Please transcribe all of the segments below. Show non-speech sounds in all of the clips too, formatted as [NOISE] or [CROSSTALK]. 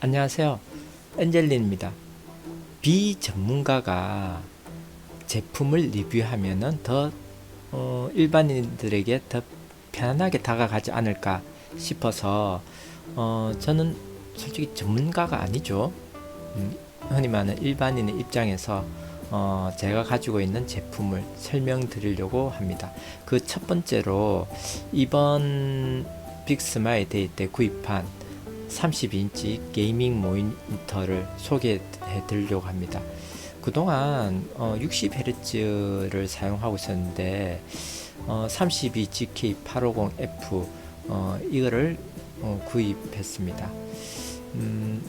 안녕하세요. 엔젤린입니다. 비전문가가 제품을 리뷰하면은 더 어, 일반인들에게 더 편안하게 다가가지 않을까 싶어서 어, 저는 솔직히 전문가가 아니죠. 음, 흔히 말하는 일반인의 입장에서 어, 제가 가지고 있는 제품을 설명드리려고 합니다. 그 첫 번째로 이번 빅스마일 데이 때 구입한 32인치 게이밍 모니터를 소개해 드리려고 합니다. 그동안 어, 60Hz를 사용하고 있었는데 어, 32GK850F 어, 이거를 어, 구입했습니다. 음,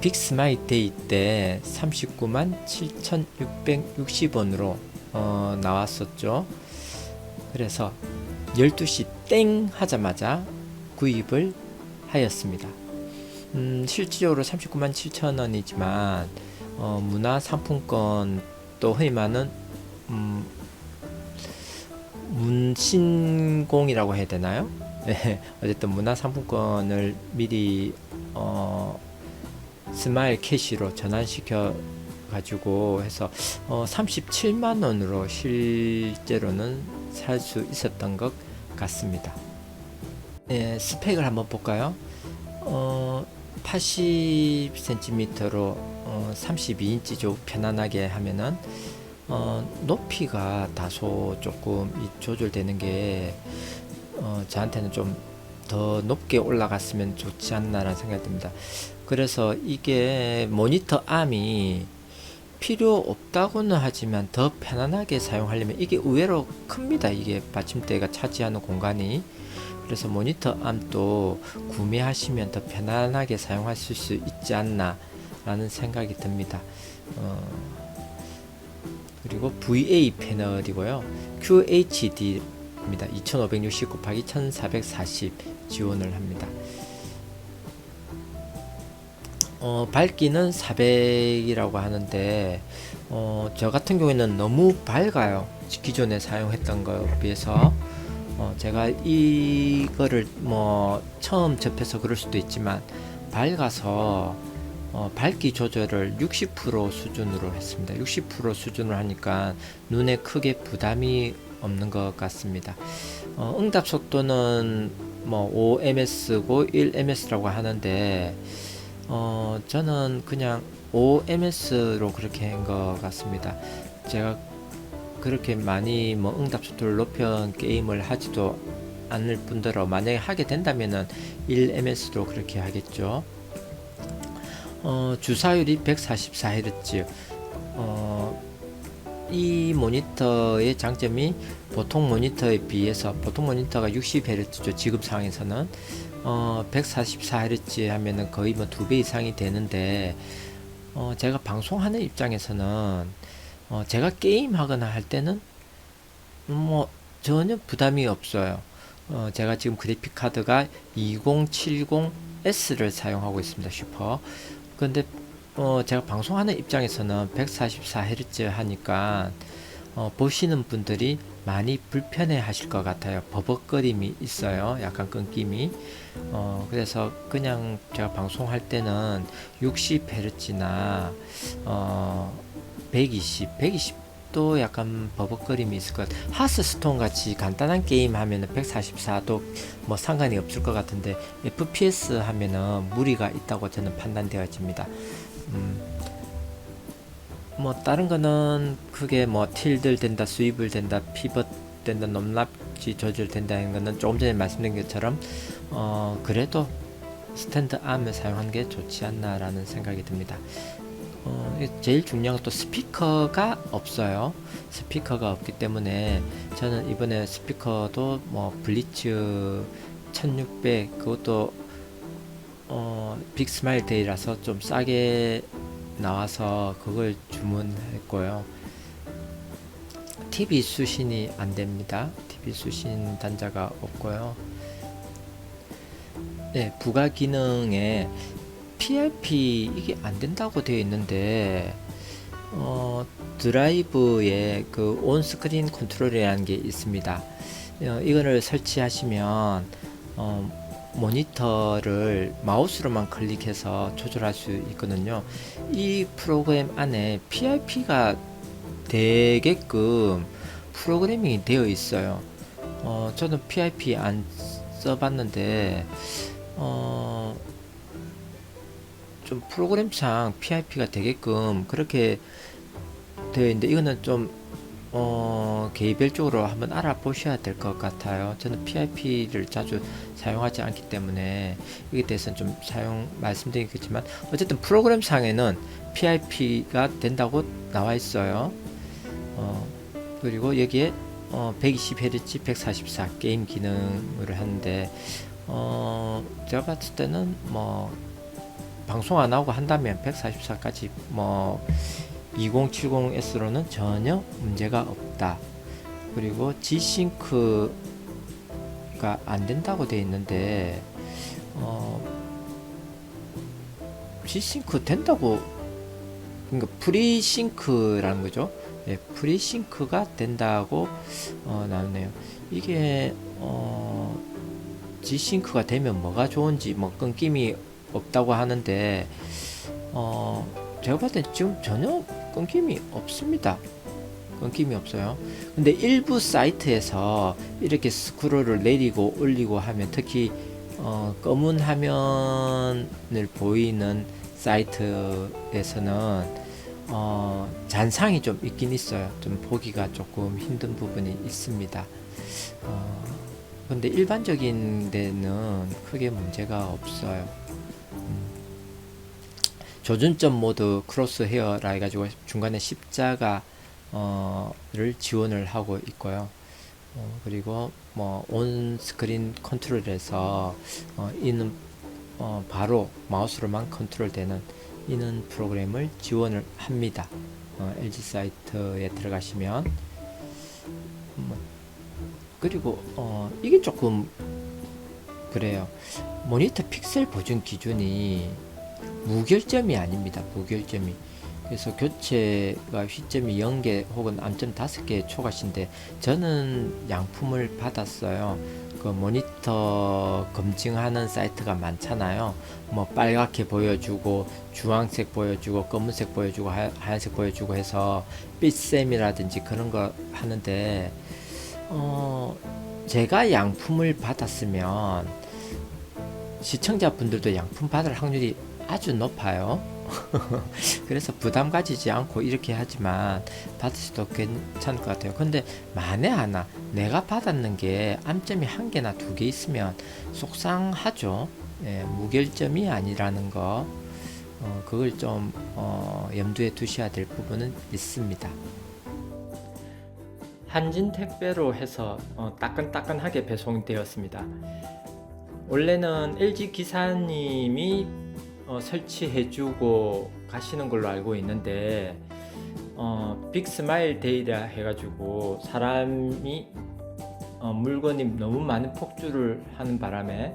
빅스마이 데이 때 39만 7,660원으로 어, 나왔었죠. 그래서 12시 땡 하자마자 구입을 하였습니다. 음, 실질적으로 39만 7천 원이지만 어, 문화 상품권 또 흔히 말하는 음, 문신공이라고 해야 되나요? [LAUGHS] 네, 어쨌든 문화 상품권을 미리 어, 스마일 캐시로 전환시켜 가지고 해서 어, 37만 원으로 실제로는 살 수 있었던 것 같습니다. 예, 스펙을 한번 볼까요? 어, 80cm로 어, 32인치 좀 편안하게 하면은 어, 높이가 다소 조금 이 조절되는 게 어, 저한테는 좀 더 높게 올라갔으면 좋지 않나라는 생각이 듭니다. 그래서 이게 모니터 암이 필요 없다고는 하지만 더 편안하게 사용하려면 이게 의외로 큽니다. 이게 받침대가 차지하는 공간이. 그래서 모니터 암도 구매하시면 더 편안하게 사용하실 수 있지 않나 라는 생각이 듭니다. 어, 그리고 VA 패널이고요. QHD입니다. 2560 곱하기 1440 지원을 합니다. 어, 밝기는 400이라고 하는데 어, 저 같은 경우에는 너무 밝아요. 기존에 사용했던 거에 비해서 어, 제가 이거를 뭐 처음 접해서 그럴 수도 있지만 밝아서 어, 밝기 조절을 60% 수준으로 했습니다. 60% 수준으로 하니까 눈에 크게 부담이 없는 것 같습니다. 어, 응답 속도는 뭐 5ms고 1ms라고 하는데 어, 저는 그냥 5ms로 그렇게 한 것 같습니다. 제가 그렇게 많이 뭐 응답 속도를 높여 게임을 하지도 않을 뿐더러 만약에 하게 된다면은 1ms로 그렇게 하겠죠. 어, 주사율이 144Hz. 어, 이 모니터의 장점이 보통 모니터에 비해서 보통 모니터가 60Hz죠. 지금 상황에서는 어, 144Hz 하면은 거의 뭐 두 배 이상이 되는데 어, 제가 방송하는 입장에서는 어, 제가 게임 하거나 할 때는 뭐 전혀 부담이 없어요. 어, 제가 지금 그래픽 카드가 2070S를 사용하고 있습니다. 슈퍼. 근데 어, 제가 방송하는 입장에서는 144Hz 하니까 어, 보시는 분들이 많이 불편해 하실 것 같아요. 버벅거림이 있어요. 약간 끊김이. 어, 그래서 그냥 제가 방송할 때는 60Hz나 어, 120, 120도 약간 버벅거림이 있을 것 같아요. 하스스톤 같이 간단한 게임 하면은 144도 뭐 상관이 없을 것 같은데 FPS 하면은 무리가 있다고 저는 판단되어집니다. 음, 뭐 다른 거는 크게 뭐 틸들 된다, 스윕을 된다, 피벗 된다, 넘납지 조절 된다는 거는 조금 전에 말씀드린 것처럼 어 그래도 스탠드 암을 사용하는 게 좋지 않나라는 생각이 듭니다. 어, 제일 중요한 건또 스피커가 없어요. 스피커가 없기 때문에 저는 이번에 스피커도 뭐 블리츠 1600 그것도 어, 빅 스마일 데이라서 좀 싸게 나와서 그걸 주문했고요. TV 수신이 안 됩니다. TV 수신 단자가 없고요. 네, 부가 기능에 PRP 이게 안 된다고 되어 있는데 어, 드라이브에 그 온스크린 컨트롤이라는 게 있습니다. 어, 이거를 설치하시면 어, 모니터를 마우스로만 클릭해서 조절할 수 있거든요. 이 프로그램 안에 PIP가 되게끔 프로그래밍이 되어 있어요. 어, 저는 PIP 안 써봤는데, 어, 좀 프로그램상 PIP가 되게끔 그렇게 되어 있는데, 이거는 좀, 어, 개별적으로 한번 알아보셔야 될 것 같아요. 저는 PIP를 자주 사용하지 않기 때문에, 이에 대해서는 좀 사용 말씀드리겠지만, 어쨌든 프로그램 상에는 PIP가 된다고 나와 있어요. 어, 그리고 여기에 어, 120Hz, 144 게임 기능을 하는데 어, 제가 봤을 때는 뭐 방송 안 하고 한다면 144까지 뭐 2070S로는 전혀 문제가 없다. 그리고 G싱크가 안 된다고 돼 있는데 어, G싱크 된다고 그러니까 프리싱크라는 거죠. 예, 프리싱크가 된다고 어, 나오네요. 이게 어, G싱크가 되면 뭐가 좋은지 뭐 끊김이 없다고 하는데 어, 제가 봤을 때 지금 전혀 끊김이 없습니다. 끊김이 없어요. 근데 일부 사이트에서 이렇게 스크롤을 내리고 올리고 하면 특히 어, 검은 화면을 보이는 사이트에서는 어, 잔상이 좀 있긴 있어요. 좀 보기가 조금 힘든 부분이 있습니다. 어, 근데 일반적인 데는 크게 문제가 없어요. 음. 조준점 모드 크로스 헤어라 해가지고 중간에 십자가 어를 지원을 하고 있고요. 어, 그리고 뭐 온 스크린 컨트롤에서 어, 이는 어, 바로 마우스로만 컨트롤되는 이는 프로그램을 지원을 합니다. 어, LG 사이트에 들어가시면 뭐, 그리고 어, 이게 조금 그래요. 모니터 픽셀 보정 기준이 무결점이 아닙니다. 무결점이. 그래서 교체가 휘점이 0개 혹은 암점 5개 초과신데 저는 양품을 받았어요. 그 모니터 검증하는 사이트가 많잖아요. 뭐 빨갛게 보여주고 주황색 보여주고 검은색 보여주고 하, 하얀색 보여주고 해서 빗셈이라든지 그런 거 하는데 어 제가 양품을 받았으면 시청자분들도 양품 받을 확률이 아주 높아요. [LAUGHS] 그래서 부담 가지지 않고 이렇게 하지만 받으셔도 괜찮을 것 같아요. 근데 만에 하나 내가 받았는 게 암점이 한 개나 두 개 있으면 속상하죠. 예, 무결점이 아니라는 거 어, 그걸 좀 어, 염두에 두셔야 될 부분은 있습니다. 한진 택배로 해서 어, 따끈따끈하게 배송되었습니다. 원래는 LG 기사님이 어, 설치해주고 가시는 걸로 알고 있는데 어, 빅스마일 데이라 해가지고 사람이 어, 물건이 너무 많은 폭주를 하는 바람에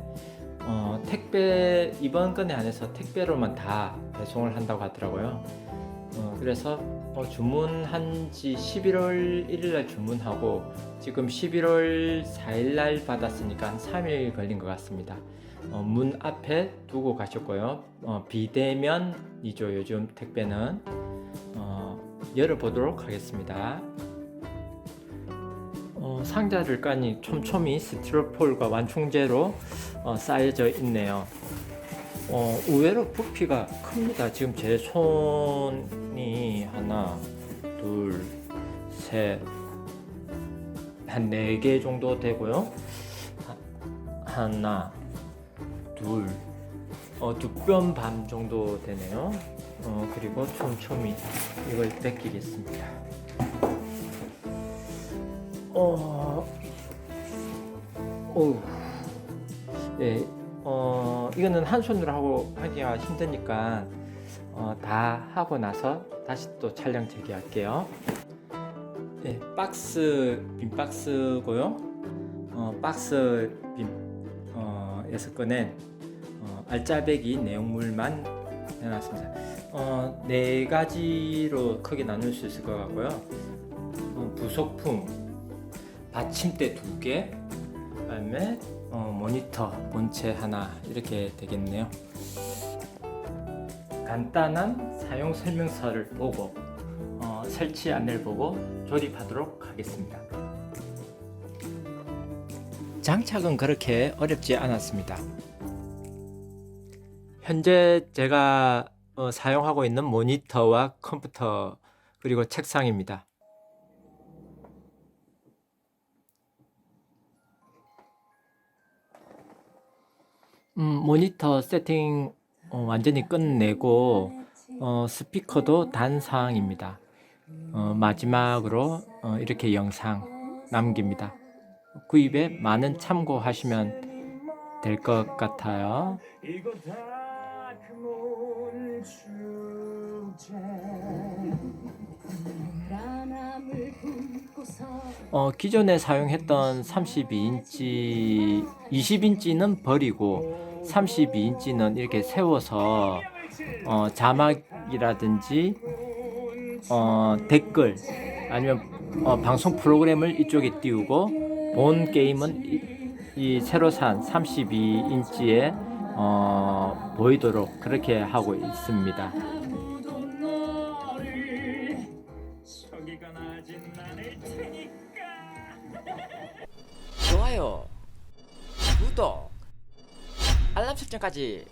어, 택배 이번 건에 안에서 택배로만 다 배송을 한다고 하더라고요. 어, 그래서 어, 주문한 지 11월 1일 날 주문하고 지금 11월 4일 날 받았으니까 한 3일 걸린 것 같습니다. 어, 문 앞에 두고 가셨고요. 어, 비대면이죠. 요즘 택배는 어, 열어보도록 하겠습니다. 어, 상자를 까니 촘촘히 스티로폴과 완충제로 어, 쌓여져 있네요. 어, 의외로 부피가 큽니다. 지금 제 손이 하나, 둘, 셋, 한 네 개 정도 되고요. 하, 하나, 둘, 어, 두뼘반 정도 되네요. 어, 그리고 촘촘히 이걸 뺏기겠습니다. 어, 오, 예, 어, 이거는 한 손으로 하고 하기가 힘드니까 어, 다 하고 나서 다시 또 촬영 재개할게요. 네, 박스 빈 박스고요. 어, 박스 에서 꺼낸 어, 알짜배기 내용물만 해놨습니다. 어, 네 가지로 크게 나눌 수 있을 것 같고요. 어, 부속품 받침대 두 개, 그다음에 어, 모니터 본체 하나 이렇게 되겠네요. 간단한 사용 설명서를 보고 어, 설치 안내를 보고 조립하도록 하겠습니다. 장착은 그렇게 어렵지 않았습니다. 현재 제가 어, 사용하고 있는 모니터와 컴퓨터 그리고 책상입니다. 음, 모니터 세팅 어, 완전히 끝내고 어, 스피커도 단상입니다. 어, 마지막으로 어, 이렇게 영상 남깁니다. 구입에 많은 참고하시면 될 것 같아요. 어, 기존에 사용했던 32인치, 20인치는 버리고 32인치는 이렇게 세워서 어, 자막이라든지 어, 댓글 아니면 어, 방송 프로그램을 이쪽에 띄우고 본 게임은 이, 이 새로 산 32인치에 어, 보이도록 그렇게 하고 있습니다. 좋아요, 구독, 알람 설정까지